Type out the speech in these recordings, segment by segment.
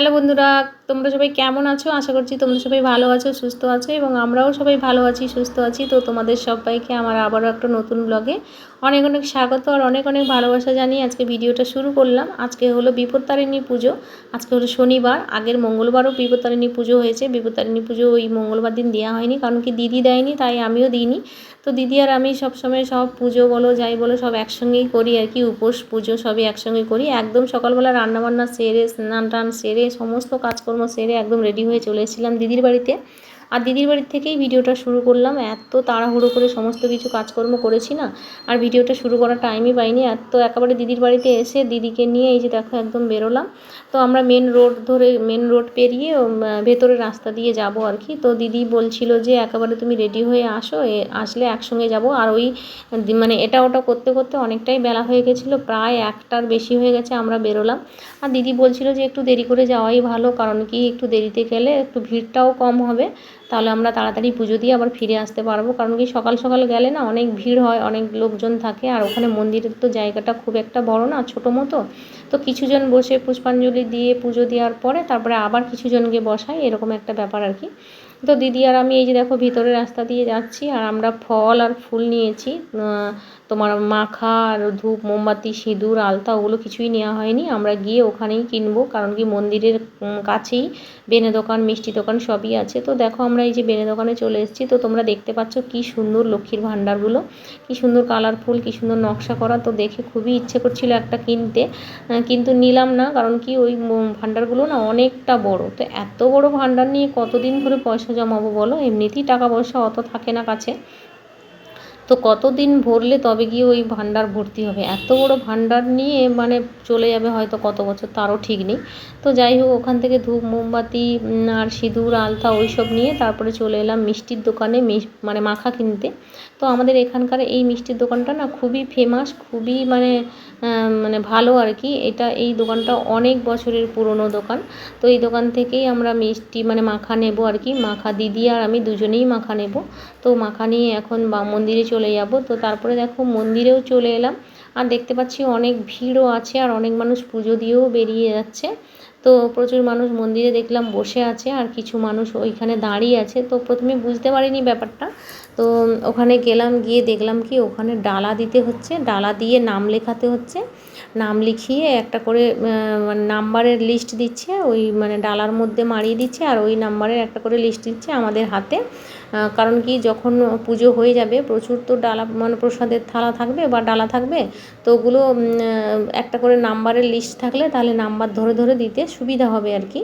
Hello বন্ধুরা তোমরা সবাই কেমন আছো? আশা করছি তোমরা সবাই ভালো আছো, সুস্থ আছো এবং আমরাও সবাই ভালো আছি, সুস্থ আছি। তো তোমাদের সবাইকে আমার আবারও একটা নতুন ব্লগে অনেক অনেক স্বাগত আর অনেক অনেক ভালোবাসা জানিয়ে আজকে ভিডিওটা শুরু করলাম। আজকে হলো বিপত্তারিণী পুজো, আজকে হলো শনিবার, আগের মঙ্গলবারও বিপত্তারিণী পুজো হয়েছে। বিপত্তারিণী পুজো ওই মঙ্গলবার দিন দেওয়া হয়নি কারণ কি দিদি দেয়নি, তাই আমিও দিইনি। তো দিদি আর আমি সবসময় সব পুজো বলো, যাই বলো, সব একসঙ্গেই করি আর কি। উপোস, পুজো সবই একসঙ্গে করি। একদম সকালবেলা রান্নাবান্না সেরে, স্নান টান সেরে, সমস্ত কাজকর্ম সেরে একদম রেডি হয়ে চলে এসেছিলাম দিদির বাড়িতে। আর দিদির বাড়ির থেকেই ভিডিওটা শুরু করলাম। এত তাড়াহুড়ো করে সমস্ত কিছু কাজকর্ম করেছি না। আর ভিডিওটা শুরু করার টাইমই পাইনি। এত একেবারে দিদির বাড়িতে এসে দিদিকে নিয়ে এই যে দেখো একদম বেরোলাম। তো আমরা মেন রোড ধরে মেন রোড পেরিয়ে ভেতরে রাস্তা দিয়ে যাব আর কি। তো দিদি বলছিল যে, একেবারে তুমি রেডি হয়ে আসো। আসলে একসঙ্গে যাব। আর ওই মানে এটা ওটা করতে করতে অনেকটাই বেলা হয়ে গেছিল। প্রায় একটার বেশি হয়ে গেছে আমরা বেরোলাম। আর দিদি বলছিল যে, একটু দেরি করে যাওয়াই ভালো। কারণ কি, একটু দেরিতে গেলে একটু ভিড়টাও কম হবে। তাহলে আমরা তাড়াতাড়ি পুজো দিয়ে আবার ফিরে আসতে পারব। কারণ কি সকাল সকাল গেলে না অনেক ভিড় হয়, অনেক লোকজন থাকে। আর ওখানে মন্দিরের তো জায়গাটা খুব একটা বড় না, ছোটো মতো। তো কিছুজন বসে পুষ্পাঞ্জলি দিয়ে পুজো দেওয়ার পরে তারপরে আবার কিছুজনকে বসাই এরকম একটা ব্যাপার আর কি। তো দিদি আর আমি এই যে দেখো ভিতরে রাস্তা দিয়ে যাচ্ছি, আর আমরা ফল আর ফুল নিয়েছি। তোমার মাখা আর ধূপ, মোমবাতি, সিঁদুর, আলতা, ওগুলো কিছুই নেওয়া হয়নি। আমরা গিয়ে ওখানেই কিনবো, কারণ কি মন্দিরের কাছেই বেনে দোকান, মিষ্টি দোকান সবই আছে। তো দেখো আমরা এই যে বেনে দোকানে চলে এসেছি, তো তোমরা দেখতে পাচ্ছ কি সুন্দর লক্ষ্মীর ভাণ্ডারগুলো, কি সুন্দর কালারফুল কি সুন্দর নকশা করা। তো দেখে খুবই ইচ্ছে করছিল একটা কিনতে কিন্তু নিলাম না, কারণ কি ওই ভাণ্ডারগুলো না অনেকটা বড়। তো এত বড় ভাণ্ডার নিয়ে কতদিন ধরে পয়সা জমাবো বলো? এমনিতেই টাকা পয়সা অত থাকে না কাছে। তো কতদিন ভরলে তবে গিয়ে ওই ভাণ্ডার ভর্তি হবে? এত বড় ভাণ্ডার নিয়ে মানে চলে যাবে হয়তো কত বছর, তারও ঠিক নেই। তো যাই হোক, ওখান থেকে ধূপ, মোমবাতি আর সিঁদুর, আলতা ওই সব নিয়ে তারপরে চলে এলাম মিষ্টির দোকানে মানে মাখা কিনতে। তো আমাদের এখানকার এই মিষ্টির দোকানটা না খুবই ফেমাস খুবই মানে মানে ভালো আর কি। এটা এই দোকানটা অনেক বছরের পুরনো দোকান। তো এই দোকান থেকেই আমরা মিষ্টি মানে মাখা নেব আর কি। মাখা দিদি আর আমি দুজনেই মাখা নেব। তো মাখা নিয়ে এখন বা মন্দিরে চলে যাব। তো তারপরে দেখো মন্দিরেও চলে এলাম। আর দেখতে পাচ্ছি অনেক ভিড়ও আছে আর অনেক মানুষ পুজো দিয়েও বেরিয়ে যাচ্ছে। তো প্রচুর মানুষ মন্দিরে দেখলাম বসে আছে আর কিছু মানুষ ওইখানে দাঁড়িয়ে আছে। তো প্রথমে বুঝতে পারিনি ব্যাপারটা। তো ওখানে গেলাম, গিয়ে দেখলাম কি ওখানে ডালা দিতে হচ্ছে, ডালা দিয়ে নাম লেখাতে হচ্ছে। নাম লিখিয়ে একটা করে নাম্বারের লিস্ট দিচ্ছে, ওই মানে ডালার মধ্যে মারিয়ে দিচ্ছে আর ওই নাম্বারের একটা করে লিস্ট দিচ্ছে আমাদের হাতে। কারণ কি যখন পুজো হয়ে যাবে, প্রচুর তো ডালা মানে প্রসাদের থালা থাকবে বা ডালা থাকবে, তো ওগুলো একটা করে নাম্বারের লিস্ট থাকলে তাহলে নাম্বার ধরে ধরে দিতে সুবিধা হবে আর কি।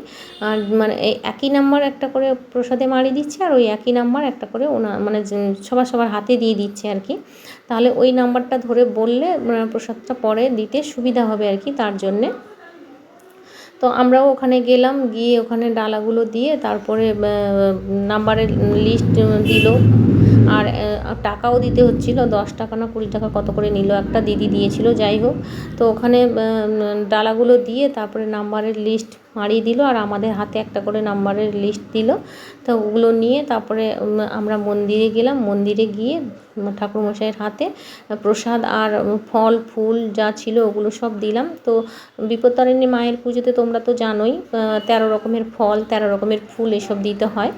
আর মানে একই নাম্বার একটা করে প্রসাদে মারি দিচ্ছে আর ওই একই নাম্বার একটা করে ওনা মানে সবার সবার হাতে দিয়ে দিচ্ছে আর কি। তাহলে ওই নাম্বারটা ধরে বললে প্রসাদটা পরে দিতে সুবিধা হবে আর কি তার জন্যে। তো আমরাও ওখানে গেলাম, গিয়ে ওখানে ডালাগুলো দিয়ে তারপরে নাম্বারের লিস্ট দিল। আর টাকাও দিতে হচ্ছিল, দশ টাকা না কুড়ি টাকা কত করে নিল একটা দিদি দিয়েছিল, যাই হোক। তো ওখানে ডালাগুলো দিয়ে তারপরে নাম্বারের লিস্ট মারিয়ে দিল আর আমাদের হাতে একটা করে নাম্বারের লিস্ট দিল। তো ওগুলো নিয়ে তারপরে আমরা মন্দিরে গেলাম। মন্দিরে গিয়ে ঠাকুরমশাইয়ের হাতে প্রসাদ আর ফল, ফুল যা ছিল ওগুলো সব দিলাম। তো বিপত্তারিণী মায়ের পুজোতে তোমরা তো জানোই তেরো রকমের ফল, তেরো রকমের ফুল এসব দিতে হয়।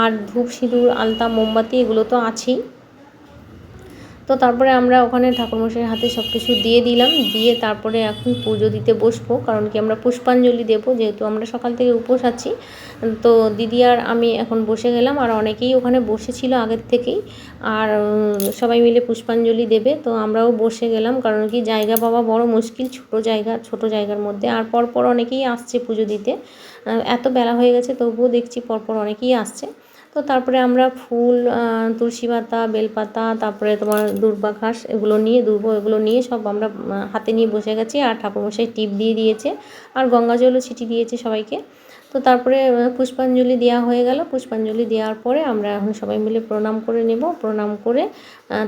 আর ধূপ, সিঁদুর, আলতা, মোমবাতি এগুলো তো আছেই। তো তারপরে আমরা ওখানে ঠাকুরমশাইয়ের হাতে সব কিছু দিয়ে দিলাম, দিয়ে তারপরে এখন পুজো দিতে বসবো, কারণ কি আমরা পুষ্পাঞ্জলি দেবো, যেহেতু আমরা সকাল থেকে উপোস আছি। তো দিদি আর আমি এখন বসে গেলাম, আর অনেকেই ওখানে বসেছিল আগের থেকেই, আর সবাই মিলে পুষ্পাঞ্জলি দেবে, তো আমরাও বসে গেলাম, কারণ কি জায়গা পাওয়া বড় মুশকিল, ছোট জায়গা, ছোট জায়গার মধ্যে, আর পরপর অনেকেই আসছে পুজো দিতে। এত বেলা হয়ে গেছে, তবুও দেখছি পরপর অনেকেই আসছে। তো তারপরে আমরা ফুল তুলসী পাতা, বেলপাতা, তারপরে তোমার দুর্বা ঘাস এগুলো নিয়ে, দুর্ব এগুলো নিয়ে সব আমরা হাতে নিয়ে বসে গেছি আর ঠাকুরমশাই টিপ দিয়ে দিয়েছে আর গঙ্গা জলও ছিটি দিয়েছে সবাইকে। তো তারপরে পুষ্পাঞ্জলি দেওয়া হয়ে গেল। পুষ্পাঞ্জলি দেওয়ার পরে আমরা এখন সবাই মিলে প্রণাম করে নেব। প্রণাম করে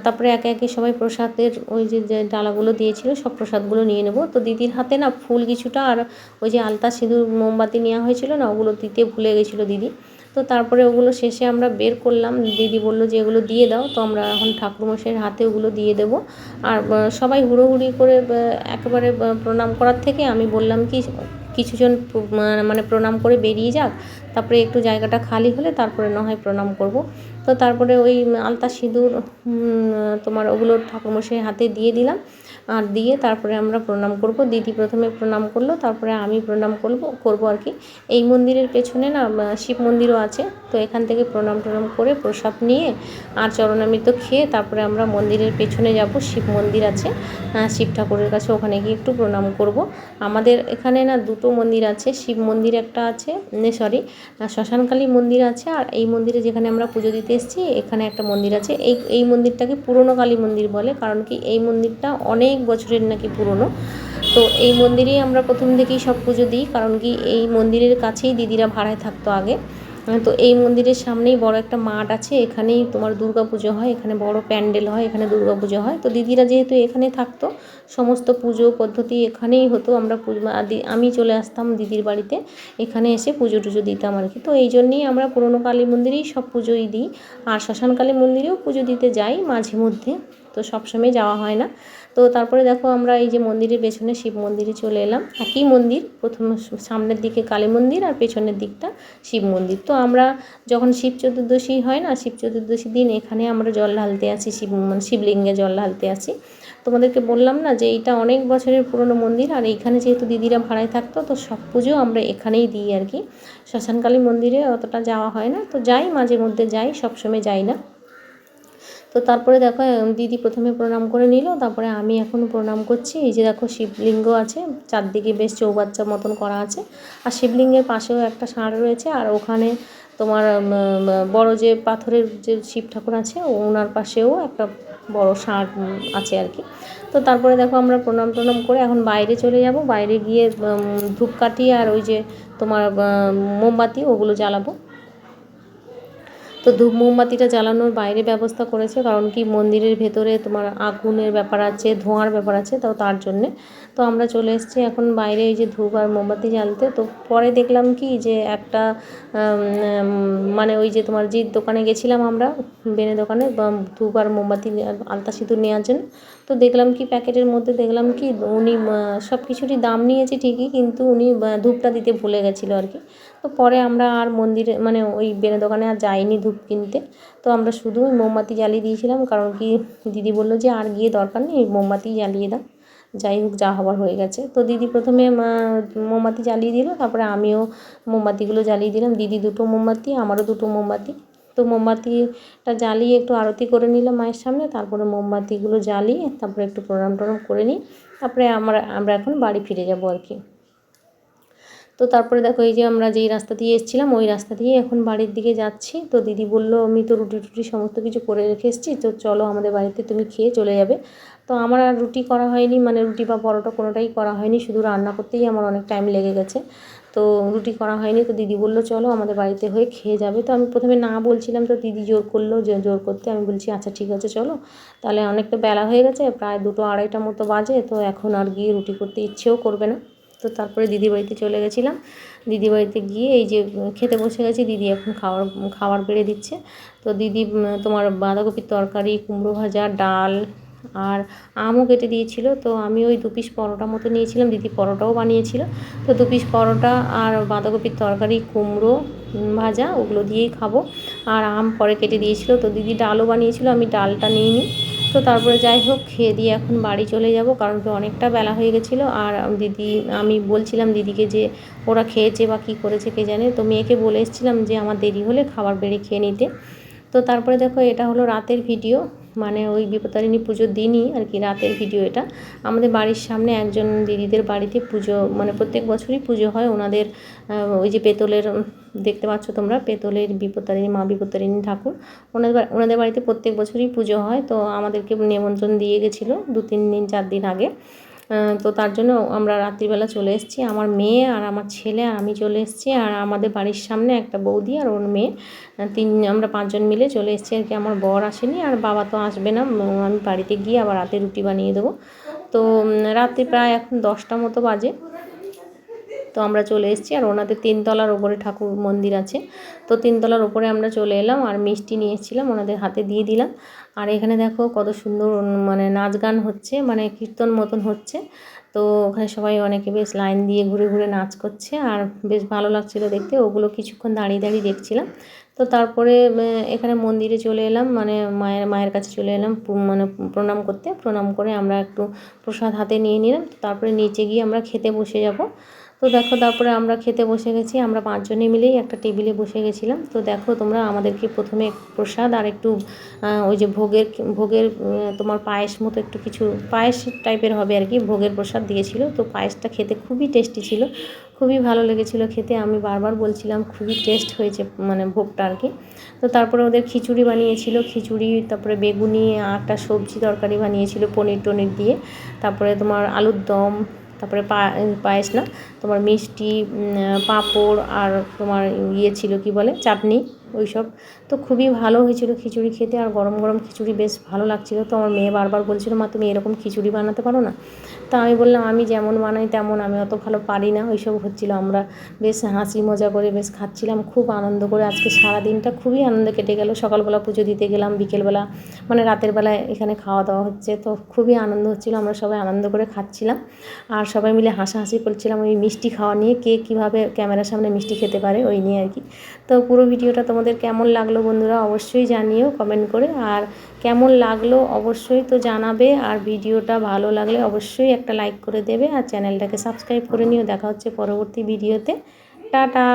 তারপরে একে একে সবাই প্রসাদের ওই যে যে ডালাগুলো দিয়েছিল সব প্রসাদগুলো নিয়ে নেব। তো দিদির হাতে না ফুল কিছুটা আর ওই যে আলতা সিঁদুর মোমবাতি নেওয়া হয়েছিল না, ওগুলো দিতে ভুলে গেছিল দিদি। তো তারপরে ওগুলো শেষে আমরা বের করলাম। দিদি বলল যে এগুলো দিয়ে দাও, তো আমরা এখন ঠাকুরমশাইয়ের হাতে ওগুলো দিয়ে দেবো। আর সবাই হুড়োহুড়ি করে একেবারে প্রণাম করার থেকে আমি বললাম কি, কিছুজন মানে প্রণাম করে বেরিয়ে যাক। তারপরে একটু জায়গাটা খালি হলে তারপরে না হয় প্রণাম করব। তো তারপরে ওই আলতা সিঁদুর তোমার ওগুলো ঠাকুরমশাই হাতে দিয়ে দিলাম। আর দিয়ে তারপরে আমরা প্রণাম করব। দিদি প্রথমে প্রণাম করল, তারপরে আমি প্রণাম করব করব আর কি। এই মন্দিরের পেছনে না শিব মন্দিরও আছে। তো এখান থেকে প্রণাম টনাম করে প্রসাদ নিয়ে আর চরণামৃত খেয়ে তারপরে আমরা মন্দিরের পেছনে যাব। শিব মন্দির আছে। শিব ঠাকুরের কাছে ওখানে গিয়ে একটু প্রণাম করব। আমাদের এখানে না দুটো মন্দির আছে, শিব মন্দির একটা আছে সরি শ্মশানকালী মন্দির আছে আর এই মন্দিরে যেখানে আমরা পুজো দিতে এসেছি, এখানে একটা মন্দির আছে। এই এই মন্দিরটাকে পুরনো কালী মন্দির বলে, কারণ কি এই মন্দিরটা অনেক বছরের নাকি পুরনো। তো এই মন্দিরেই আমরা প্রথম থেকেই সব পুজো দিই, কারণ কি এই মন্দিরের কাছেই দিদিরা ভাড়ায় থাকতো আগে। তো এই মন্দিরের সামনেই বড় একটা মাঠ আছে, এখানেই তোমার দুর্গা পুজো হয়, এখানে বড় প্যান্ডেল হয়, এখানে দুর্গা পুজো হয়। তো দিদিরা যেহেতু এখানে থাকতো, সমস্ত পুজো পদ্ধতি এখানেই হতো, আমরা আমি চলে আসতাম দিদির বাড়িতে, এখানে এসে পুজো টুজো দিতাম আর কি। তো এই জন্যেই আমরা পুরনো কালী মন্দিরেই সব পুজোই দিই, আর শ্মশান কালী মন্দিরেও পুজো দিতে যাই মাঝে মধ্যে, তো সবসময় যাওয়া হয় না। তো তারপরে দেখো আমরা এই যে মন্দিরের পেছনে শিব মন্দিরে চলে এলাম। একই মন্দির, প্রথম সামনের দিকে কালী মন্দির আর পেছনের দিকটা শিব মন্দির। তো আমরা যখন শিব চতুর্দশী হয় না, শিব চতুর্দশী দিন এখানে আমরা জল ঢালতে আসি, শিব মানে শিবলিঙ্গে জল ঢালতে আসি। তোমাদেরকে বললাম না যে এইটা অনেক বছরের পুরনো মন্দির আর এইখানে যেহেতু দিদিরা ভাড়ায় থাকতো, তো সব পুজো আমরা এখানেই দিই আর কি। শ্মশানকালী মন্দিরে অতটা যাওয়া হয় না। তো যাই মাঝে মধ্যে যাই, সবসময় যাই না। তো তারপরে দেখো দিদি প্রথমে প্রণাম করে নিল, তারপরে আমি এখন প্রণাম করছি। এই যে দেখো, শিবলিঙ্গ আছে, চারদিকে বেশ চৌবাচ্চা মতন করা আছে। আর শিবলিঙ্গের পাশেও একটা ষাঁড় রয়েছে, আর ওখানে তোমার বড় যে পাথরের যে শিব ঠাকুর আছে, ওনার পাশেও একটা বড় ষাঁড় আছে আর কি। তো তারপরে দেখো, আমরা প্রণাম টনাম করে এখন বাইরে চলে যাব। বাইরে গিয়ে ধূপকাঠি আর ওই যে তোমার মোমবাতি, ওগুলো জ্বালাবো। তো ধূপ মোমবাতিটা জ্বালানোর বাইরে ব্যবস্থা করেছে, কারণ কি মন্দিরের ভেতরে তোমার আগুনের ব্যাপার আছে, ধোঁয়ার ব্যাপার আছে, তো তার জন্যে। তো আমরা চলে এসেছি এখন বাইরে এই যে ধূপ আর মোমবাতি জ্বালতে। তো পরে দেখলাম কি যে একটা মানে ওই যে তোমার যে দোকানে গেছিলাম আমরা, বেনে দোকানে ধূপ আর মোমবাতি আলতা সিঁদুর নেওয়ার জন্য। তো দেখলাম কি প্যাকেটের মধ্যে দেখলাম কি উনি সব কিছুরই দাম নিয়েছে ঠিকই, কিন্তু উনি ধূপটা দিতে ভুলে গেছিল আর কি। তো পরে আমরা আর মন্দিরে মানে ওই বেনে দোকানে আর যাইনি ধূপ কিনতে। তো আমরা শুধু মোমবাতি জ্বালিয়ে দিয়েছিলাম, কারণ কি দিদি বলল যে আর গিয়ে দরকার নেই, মোমবাতি জ্বালিয়ে দাও। যাই হোক, যা হবার হয়ে গেছে। তো দিদি প্রথমে মোমবাতি জ্বালিয়ে দিল, তারপরে আমিও মোমবাতিগুলো জ্বালিয়ে দিলাম। দিদি দুটো মোমবাতি, আমারও দুটো মোমবাতি। তো মোমবাতিটা জ্বালিয়ে একটু আরতি করে নিলাম মায়ের সামনে, তারপরে মোমবাতিগুলো জ্বালিয়ে তারপরে একটু প্রণাম টনাম করে নিই, তারপরে আমরা আমরা এখন বাড়ি ফিরে যাব আর কি। তো তারপরে দেখো এই যে আমরা যেই রাস্তা দিয়ে এসেছিলাম, ওই রাস্তা দিয়ে এখন বাড়ির দিকে যাচ্ছি। তো দিদি বলল, আমি তো রুটি টুটি সমস্ত কিছু করে রেখে এসেছি, তো চলো আমাদের বাড়িতে তুমি খেয়ে চলে যাবে। তো আমার আর রুটি করা হয়নি মানে রুটি বা পরোটা কোনোটাই করা হয়নি, শুধু রান্না করতেই আমার অনেক টাইম লেগে গেছে। তো রুটি করা হয়নি, তো দিদি বলল, চলো আমাদের বাড়িতে হয়ে খেয়ে যাবে। তো আমি প্রথমে না বলছিলাম, তো দিদি জোর করল জোর করতে আমি বলছি আচ্ছা ঠিক আছে, চলো। তাহলে অনেকটা বেলা হয়ে গেছে, প্রায় দুটো আড়াইটা মতো বাজে, তো এখন আর গিয়ে রুটি করতে ইচ্ছেও করবে না। তো তারপরে দিদি বাড়িতে চলে গেছিলাম। দিদি বাড়িতে গিয়ে এই যে খেতে বসে গেছি, দিদি এখন খাওয়ার, খাবার বেড়ে দিচ্ছে। তো দিদি, তোমার বাঁধাকপির তরকারি, কুমড়ো ভাজা, ডাল আর আমও কেটে দিয়েছিল, তো আমি ওই দু পিস পরোটা মতো নিয়েছিলাম, দিদি পরোটাও বানিয়েছিল। তো দু পিস পরোটা আর বাঁধাকপির তরকারি, কুমড়ো ভাজা, ওগুলো দিয়েই খাব। আর আম পরে কেটে দিয়েছিল, তো দিদি ডালও বানিয়েছিল, আমি ডালটা নিইনি। তো তারপরে যাই হোক, খেয়ে দিয়ে এখন বাড়ি চলে যাব, কারণ কি অনেকটা বেলা হয়ে গেছিল। আর দিদি, আমি বলছিলাম দিদিকে যে ওরা খেয়েছে বা কী করেছে কে জানে, তো মেয়েকে বলে এসেছিলাম যে আমার দেরি হলে খাবার বেড়ে খেয়ে নিতে। তো তারপরে দেখো, এটা হলো রাতের ভিডিও। মানে ওই বিপত্তারিণী পুজোর দিনই আর কি, রাতের ভিডিও এটা। আমাদের বাড়ির সামনে একজন দিদিদের বাড়িতে পুজো মানে প্রত্যেক বছরই পুজো হয়। ওনাদের ওই যে পেতলের দেখতে পাচ্ছ তোমরা, পেতলের বিপত্তারিণী মা বিপত্তারিণী ঠাকুর। ওনাদের ওনাদের বাড়িতে প্রত্যেক বছরই পুজো হয়। তো আমাদেরকে নেমন্ত্রণ দিয়ে গেছিল দু তিন দিন, চার দিন আগে। তো তার জন্য আমরা রাত্রিবেলা চলে এসেছি। আমার মেয়ে আর আমার ছেলে আর আমি চলে এসেছি। আর আমাদের বাড়ির সামনে একটা বৌদি আর ওর মেয়ে তিন, আমরা পাঁচজন মিলে চলে এসেছি আর কি। আমার বর আসেনি আর বাবা তো আসবে না। আমি বাড়িতে গিয়ে আবার রাতে রুটি বানিয়ে দেবো। তো রাত্রি প্রায় এখন দশটা মতো বাজে। তো আমরা চলে এসেছি আর ওনাদের তিনতলার ওপরে ঠাকুর মন্দির আছে। তো তিনতলার ওপরে আমরা চলে এলাম আর মিষ্টি নিয়ে এসেছিলাম, ওনাদের হাতে দিয়ে দিলাম। আর এখানে দেখো কত সুন্দর মানে নাচ গান হচ্ছে মানে কীর্তন মতন হচ্ছে। তো ওখানে সবাই অনেকে বেশ লাইন দিয়ে ঘুরে ঘুরে নাচ করছে আর বেশ ভালো লাগছিল দেখতে। ওগুলো কিছুক্ষণ দাঁড়িয়ে দাঁড়িয়ে দেখছিলাম। তো তারপরে এখানে মন্দিরে চলে এলাম মানে মায়ের মায়ের কাছে চলে এলাম মানে প্রণাম করতে। প্রণাম করে আমরা একটু প্রসাদ হাতে নিয়ে নিলাম। তারপরে নিচে গিয়ে আমরা খেতে বসে যাব। তো দেখো, তারপরে আমরা খেতে বসে গেছি। আমরা পাঁচজনে মিলেই একটা টেবিলে বসে গেছিলাম। তো দেখো, তোমরা আমাদেরকে প্রথমে প্রসাদ আর একটু ওই যে ভোগের ভোগের তোমার পায়েস মতো একটু কিছু, পায়েস টাইপের হবে আর কি, ভোগের প্রসাদ দিয়েছিল। তো পায়েসটা খেতে খুবই টেস্টি ছিল। খুবই ভালো লেগেছিলো খেতে। আমি বারবার বলছিলাম, খুবই টেস্ট হয়েছে মানে ভোগটা আর কি। তো তারপরে ওদের খিচুড়ি বানিয়েছিল। খিচুড়ি, তারপরে বেগুনি একটা সবজি তরকারি বানিয়েছিল পনির টনির দিয়ে। তারপরে তোমার আলুর দম তারপরে পায়েস না তোমার মিষ্টি পাঁপড় আর তোমার ইয়ে ছিল কি বলে চাটনি। ওই সব তো খুবই ভালো হয়েছিল খিচুড়ি খেতে আর গরম গরম খিচুড়ি বেশ ভালো লাগছিল। তো আমার মেয়ে বারবার বলছিল, মা, তুমি এরকম খিচুড়ি বানাতে পারো না? তা আমি বললাম, আমি যেমন বানাই তেমন, আমি অত ভালো পারি না। ওই সব হচ্ছিল। আমরা বেশ হাসি মজা করে বেশ খাচ্ছিলাম, খুব আনন্দ করে। আজকে সারা দিনটা খুবই আনন্দ কেটে গেল। সকালবেলা পুজো দিতে গেলাম, বিকেলবেলা মানে রাতের বেলায় এখানে খাওয়া দাওয়া হচ্ছে। তো খুবই আনন্দ হচ্ছিল, আমরা সবাই আনন্দ করে খাচ্ছিলাম। আর সবাই মিলে হাসাহাসি করছিলাম ওই মিষ্টি খাওয়া নিয়ে, কে কীভাবে ক্যামেরার সামনে মিষ্টি খেতে পারে ওই নিয়ে আর কি। তো পুরো ভিডিওটা তোমাদের কেমন লাগল বন্ধুরা অবশ্যই জানিও কমেন্ট করে। আর কেমন লাগল অবশ্যই তো জানাবে। আর ভিডিওটা ভালো লাগলে অবশ্যই একটা লাইক করে দেবে। আর চ্যানেলটাকে সাবস্ক্রাইব করে নিও। দেখা হচ্ছে পরবর্তী ভিডিওতে। টাটা!